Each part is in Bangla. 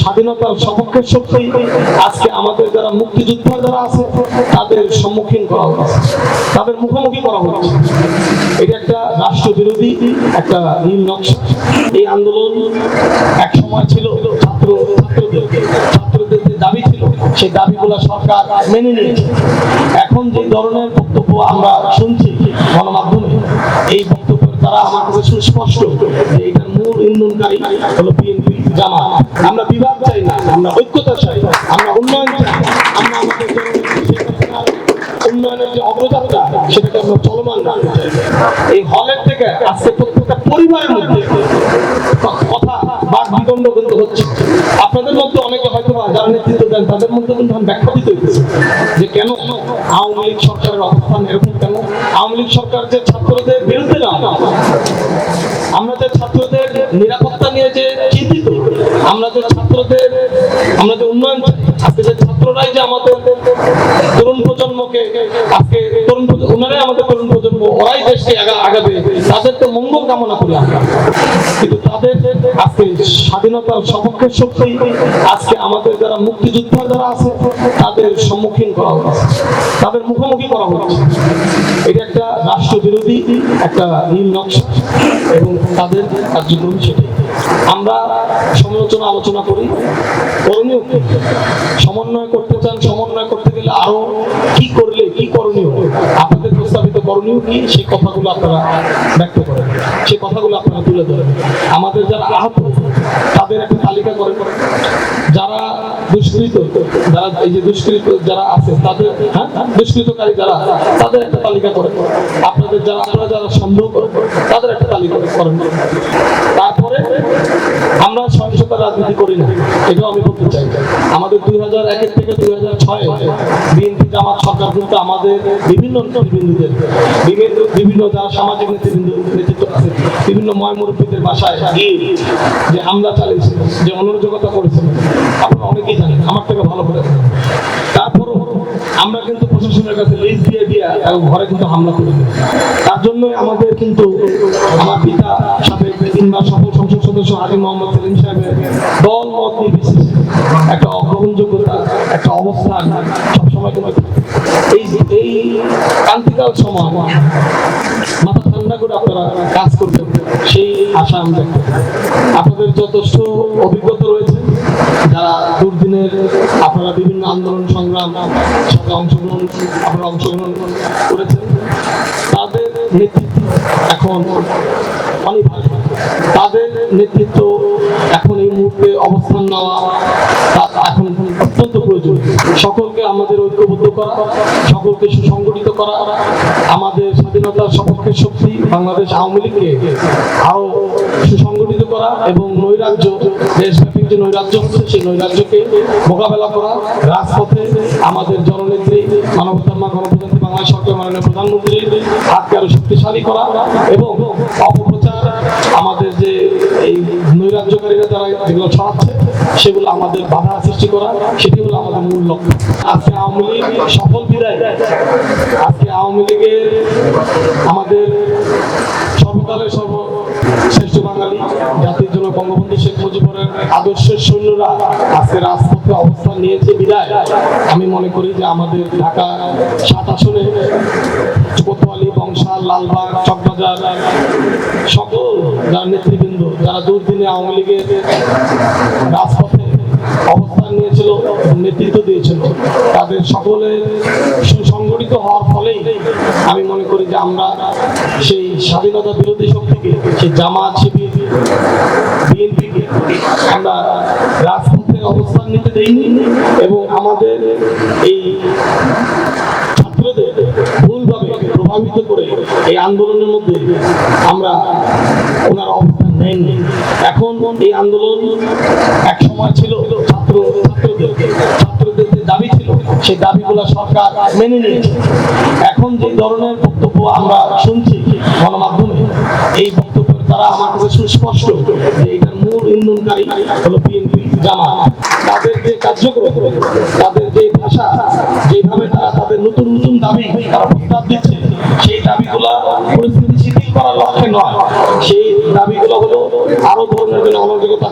স্বাধীনতার সপক্ষের শক্তি। আজকে আমাদের যারা মুক্তিযোদ্ধা যারা আছে, তাদের সম্মুখীন করা হচ্ছে। তাদের মুখোমুখি করা হচ্ছে। এটা একটা রাষ্ট্র বিরোধী একটা নীল নকশা। এই আন্দোলন এক সময় ছিল ছাত্র, ছাত্রদের ছাত্রদের যে দাবি ছিল, সেই দাবিগুলো সরকার মেনে নিয়েছে। এখন যে ধরনের বক্তব্য আমরা শুনছি গণমাধ্যমে, এই বক্তব্য তারা আমার কাছে সুস্পষ্ট যে এটার মূল ইন্ধনকারী হলো বিএনপি। জামা আমরা বিভাগ চাই না, আমরা ঐক্যতা চাই, আমরা উন্নয়ন চাই, আমরা আমাদের উন্নয়নের যে অগ্রযাত্রা, সেটাকে আমরা চলমান রাখতে এই হলের থেকে আজকে প্রত্যেকটা পরিবারের মধ্যে কথা বাক বিদণ্ড কিন্তু হচ্ছে। আপনাদের মধ্যে অনেকে হয়তো যারা নেতৃত্ব দেন, তাদের মধ্যে কিন্তু ব্যাখ্যা দিতে হচ্ছে যে কেন আওয়ামী লীগ সরকারের অবস্থান এরকম কেন? আওয়ামী লীগ সরকার যে ছাত্রদের বিরুদ্ধে না আমরা যে ছাত্রদের নিরাপত্তা নিয়ে যে আমরা যে ছাত্রদের, আমরা যে উন্নয়ন আজকে যে ছাত্ররাই যে আমাদের তরুণ প্রজন্মকে, আজকে তরুণ ওনারাই আমাদের তরুণ প্রজন্ম, ওরাই দেশকে আগা- আগাবে। তাদের তো মঙ্গল কামনা করি আমরা। কিন্তু তাদের আজকে স্বাধীনতার সপক্ষের শক্তি, আজকে আমাদের যারা মুক্তিযোদ্ধা যারা আছে, তাদের সম্মুখীন করা হচ্ছে। তাদের মুখোমুখি করা হচ্ছে। এটা একটা নীল নকশা এবং তাদের কার্যক্রম সেটাই। আমরা সমালোচনা আলোচনা করি, করণীয় সমন্বয় করতে চান, সমন্বয় করতে গেলে আরও কি করলে, কি করণীয়? আপনাদের প্রস্তাবিত করণীয় কি? সেই কথাগুলো আপনারা ব্যক্ত করেন। সেই কথাগুলো আপনারা তুলে ধরেন। আমাদের যারা আহত, তাদের একটা তালিকা করে যারা দুষ্কৃত যারা এই যে দুষ্কৃত যারা আছে, তাদের হ্যাঁ? দুষ্কৃতকারী যারা তাদের একটা তালিকা করে। আপনাদের যারা আপনারা যারা সন্দেহ করেন, তাদের একটা তালিকা করেন। তারপরে রাজনীতি করি না এটাও আমি বলতে চাই আমাদের দুই হাজার একের থেকে দুই হাজার ছয় বিএনপি, জামাত সরকার কিন্তু আমাদের বিভিন্ন নেতৃবৃন্দদের, বিভিন্ন বিভিন্ন যারা সামাজিক নেতৃবৃন্দ, নেতৃত্ব আছে, বিভিন্ন ময় মুরব্বীদের বাসায় যে হামলা চালিয়েছিল যে অনুরোধকতা করেছিল আপনারা অনেকেই জানেন, আমার থেকে ভালো করে। তারপরও আমরা কিন্তু প্রশাসনের কাছে লিস্ট দিয়ে দিয়ে ঘরে কিন্তু হামলা করি তার জন্যই আমাদের কিন্তু আমার পিতা তিনবার সফল সংসদ সদস্য হাজি মোহাম্মদ সেলিম সাহেবের দল, মত নির্বিশেষে একটা অগ্রহণযোগ্যতা, একটা অবস্থান সবসময় কিন্তু এই এই ক্রান্তিকাল সময় মাথা ঠান্ডা করে আপনারা কাজ করবেন, সেই আশা আমি ব্যক্ত আপনাদের যথেষ্ট অভিজ্ঞতা রয়েছে, যারা দুর্দিনের আপনারা বিভিন্ন আন্দোলন সংগ্রাম, সাথে অংশগ্রহণ, আপনারা অংশগ্রহণ করেছেন, তাদের নেতৃত্ব এখন অনেক ভালো তাদের নেতৃত্ব এখন এই মুহূর্তে অবস্থান নেওয়া এখন অত্যন্ত প্রয়োজন সকলকে আমাদের ঐক্যবদ্ধ করা, সকলকে সুসংগঠিত করা, আমাদের স্বাধীনতার সপক্ষের শক্তি বাংলাদেশ আওয়ামী লীগকে আরও সুসংগঠিত করা এবং নৈরাজ্য, দেশব্যাপী যে নৈরাজ্য হচ্ছে, সেই নৈরাজ্যকে মোকাবেলা করা, রাজপথে আমাদের জননেত্রী, মানবতার মা গণপ্রজাতন্ত্রী বাংলাদেশ সরকার মাননীয় প্রধানমন্ত্রীর হাতকে আরও শক্তিশালী করা এবং অপপ্রচার এই নৈরাজ্যকারীরা যারা যেগুলো ছড়াচ্ছে, সেগুলো আমাদের বাধা সৃষ্টি করা সেটি হলো আমাদের মূল লক্ষ্য। আজকে আওয়ামী লীগ সফল বিদায় আজকে আওয়ামী লীগের আমাদের সর্বকালের সর্বশ্রেষ্ঠ বাঙালি, জাতির জন্য বঙ্গবন্ধু শেখ মুজিবুরের আদর্শের সৈন্যরা আজকে রাজপথে অবস্থান নিয়েছে বিদায়। আমি মনে করি যে আমাদের ঢাকা সাত আসনে কোতোয়ালি বংশাল, লালবাগ, চকবাজার, সকল যারা নেতৃবৃন্দ যারা দুর্দিনে আওয়ামী লীগের রাজপথে অবস্থান নিয়েছিল, নেতৃত্ব দিয়েছিল। তাদের সকলের সুসংগঠিত হওয়ার ফলেই আমি মনে করি যে আমরা সেই স্বাধীনতা বিরোধী শক্তিকে, সেই জামাত শিবির, বিএনপিকে আমরা রাজপথে অবস্থান নিতে দেইনি এবং আমাদের এই ছাত্রদের ভুলভাবে প্রভাবিত করে এই আন্দোলনের মধ্যে আমরা ওনার এখন এই আন্দোলন এক সময় ছিল ছাত্র, ছাত্রদের ছাত্রদের যে দাবি ছিল, সেই দাবিগুলো সরকার মেনে নিয়েছে। এখন যে ধরনের বক্তব্য আমরা শুনছি গণমাধ্যমে, এই বক্তব্যের দ্বারা আমার কাছে সুস্পষ্ট যে এটার মূল ইন্ধনকারী হলো বিএনপি জামা তাদের যে কার্যক্রম, তাদের যে ভাষা, যেভাবে তারা তাদের নতুন নতুন দাবি তারা প্রস্তাব দিচ্ছে যেন অনযোগ্যতা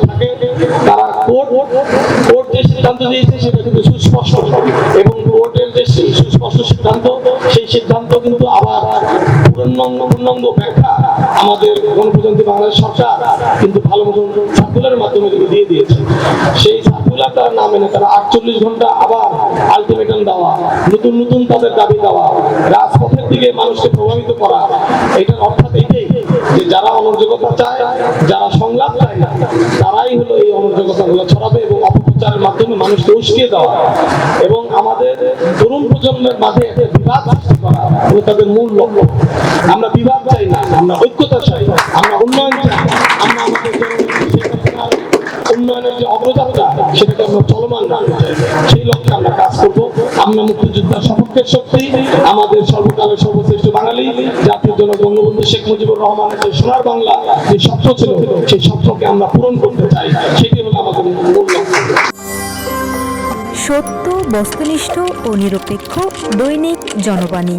তারা কোর্ট কোর্ট যে সিদ্ধান্ত দিয়েছে সেটা কিন্তু সুস্পষ্ট। এবং কোর্টের যে সুস্পষ্ট সিদ্ধান্ত, সেই সিদ্ধান্ত কিন্তু আবার পূর্ণাঙ্গ পূর্ণাঙ্গ ব্যাখ্যা আমাদের গণপ্রজাতন্ত্রী বাংলাদেশ সরকার কিন্তু ভালো মতন সার্কুলারের মাধ্যমে কিন্তু দিয়ে দিয়েছে। সেই সার্কুলার তারা না মেনে তারা আটচল্লিশ ঘণ্টা আবার আলটিমেটাম দেওয়া, নতুন নতুন তাদের দাবি দেওয়া, রাজপথের দিকে মানুষকে প্রভাবিত করা, এটার অর্থাৎ এইটাই যারা অনর্যোগ্যতা চায়, যারা সংলাপ চায় তারাই হলো এই অনর্যোগ্যতাগুলো ছড়াবে এবং অপপ্রচারের মাধ্যমে মানুষকে উস্কিয়ে দেওয়া। এবং আমাদের তরুণ প্রজন্মের মাঝে একটা বিবাদ সৃষ্টি করা তাদের মূল লক্ষ্য। আমরা বিবাদ চাই না, আমরা ঐক্যতা চাই আমরা উন্নয়ন চাই আমরা আমাদের উন্নয়নের যে অগ্রযাত্রা, সেটাকে আমরা চলমান রাখতে সেই লক্ষ্যে আমরা কাজ করব। আমরা মুক্তিযোদ্ধার সপক্ষের শক্তি, আমাদের সর্বকালের সর্বশ্রেষ্ঠ বাঙালি জন্য বঙ্গবন্ধু শেখ মুজিবুর রহমানের যে সোনার বাংলা যে স্বপ্ন ছিল, সেই স্বপ্নকে আমরা পূরণ করতে চাই, সেটি হলো আমাদের মূল সত্য, বস্তুনিষ্ঠ ও নিরপেক্ষ দৈনিক জনবাণী।